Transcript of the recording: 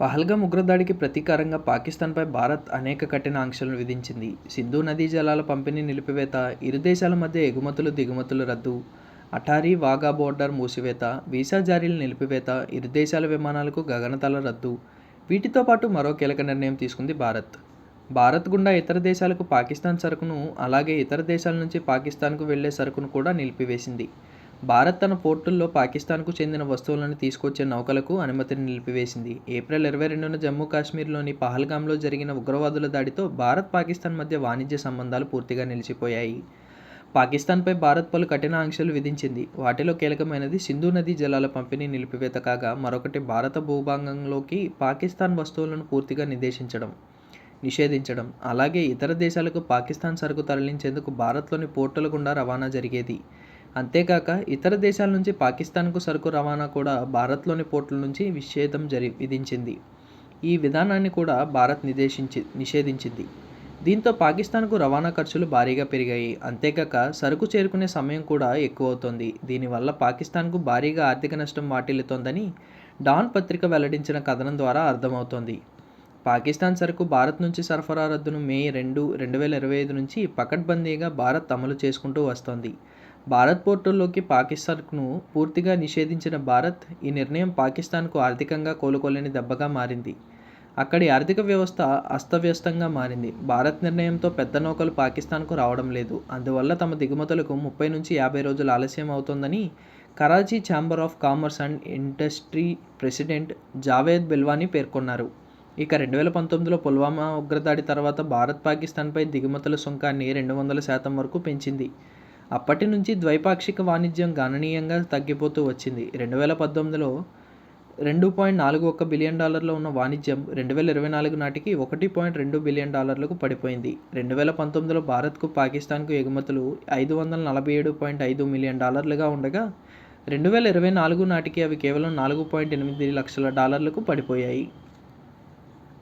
పహల్గామ్ ఉగ్రదాడికి ప్రతీకారంగా పాకిస్తాన్పై భారత్ అనేక కఠిన ఆంక్షలను విధించింది. సింధు నదీ జలాల పంపిణీ నిలిపివేత ఇరు దేశాల మధ్య ఎగుమతులు దిగుమతులు రద్దు అటారీ వాఘా బోర్డర్ మూసివేత వీసా జారీలు నిలిపివేత ఇరు దేశాల విమానాలకు గగనతల రద్దు వీటితో పాటు మరో కీలక నిర్ణయం తీసుకుంది భారత్. భారత్ గుండా ఇతర దేశాలకు పాకిస్తాన్ సరుకును అలాగే ఇతర దేశాల నుంచి పాకిస్తాన్కు వెళ్ళే సరుకును కూడా నిలిపివేసింది. భారత్ తన పోర్టుల్లో పాకిస్తాన్కు చెందిన వస్తువులను తీసుకొచ్చే నౌకలకు అనుమతిని నిలిపివేసింది. ఏప్రిల్ ఇరవై రెండున జమ్మూ కాశ్మీర్లోని పహల్గామ్లో జరిగిన ఉగ్రవాదుల దాడితో భారత్ పాకిస్తాన్ మధ్య వాణిజ్య సంబంధాలు పూర్తిగా నిలిచిపోయాయి. పాకిస్తాన్పై భారత్ పలు కఠిన ఆంక్షలు విధించింది. వాటిలో కీలకమైనది సింధు నదీ జలాల పంపిణీ నిలిపివేత కాగా మరొకటి భారత భూభాగంలోకి పాకిస్తాన్ వస్తువులను పూర్తిగా నిషేధించడం నిషేధించడం. అలాగే ఇతర దేశాలకు పాకిస్తాన్ సరుకు తరలించేందుకు భారత్లోని పోర్టుల గుండా రవాణా జరిగేది. అంతేకాక ఇతర దేశాల నుంచి పాకిస్తాన్కు సరుకు రవాణా కూడా భారత్లోని పోర్టుల నుంచి నిషేధం జరి విధించింది. ఈ విధానాన్ని కూడా భారత్ నిదేశించి నిషేధించింది. దీంతో పాకిస్తాన్కు రవాణా ఖర్చులు భారీగా పెరిగాయి. అంతేకాక సరుకు చేరుకునే సమయం కూడా ఎక్కువవుతోంది. దీనివల్ల పాకిస్తాన్కు భారీగా ఆర్థిక నష్టం వాటిల్లుతోందని డాన్ పత్రిక వెల్లడించిన కథనం ద్వారా అర్థమవుతోంది. పాకిస్తాన్ సరుకు భారత్ నుంచి సరఫరా రద్దును మే రెండు రెండు వేల ఇరవై ఐదు నుంచి పకడ్బందీగా భారత్ అమలు చేసుకుంటూ వస్తోంది. భారత్ పోర్టుల్లోకి పాకిస్తాన్ను పూర్తిగా నిషేధించిన భారత్ ఈ నిర్ణయం పాకిస్తాన్కు ఆర్థికంగా కోలుకోలేని దెబ్బగా మారింది. అక్కడి ఆర్థిక వ్యవస్థ అస్తవ్యస్తంగా మారింది. భారత్ నిర్ణయంతో పెద్ద నౌకలు పాకిస్తాన్కు రావడం లేదు. అందువల్ల తమ దిగుమతులకు ముప్పై నుంచి యాభై రోజులు ఆలస్యం అవుతోందని Karachi chamber of commerce and industry president Javed Bilwani పేర్కొన్నారు. ఇక రెండు వేల పంతొమ్మిదిలో పుల్వామా ఉగ్రదాడి తర్వాత భారత్ పాకిస్తాన్పై దిగుమతుల సుంకాన్ని రెండు వందల శాతం వరకు పెంచింది. అప్పటి నుంచి ద్వైపాక్షిక వాణిజ్యం గణనీయంగా తగ్గిపోతూ వచ్చింది. రెండు వేల పద్దెనిమిదిలో రెండు పాయింట్ నాలుగు ఒక్క బిలియన్ డాలర్లో ఉన్న వాణిజ్యం రెండు వేల ఇరవై నాలుగు నాటికి ఒకటి పాయింట్ రెండు బిలియన్ డాలర్లకు పడిపోయింది. రెండు వేల పంతొమ్మిదిలో భారత్కు పాకిస్తాన్కు ఎగుమతులు ఐదు వందల నలభై ఏడు పాయింట్ ఐదు మిలియన్ డాలర్లుగా ఉండగా రెండు వేల ఇరవై నాలుగు నాటికి అవి కేవలం నాలుగు పాయింట్ ఎనిమిది లక్షల డాలర్లకు పడిపోయాయి.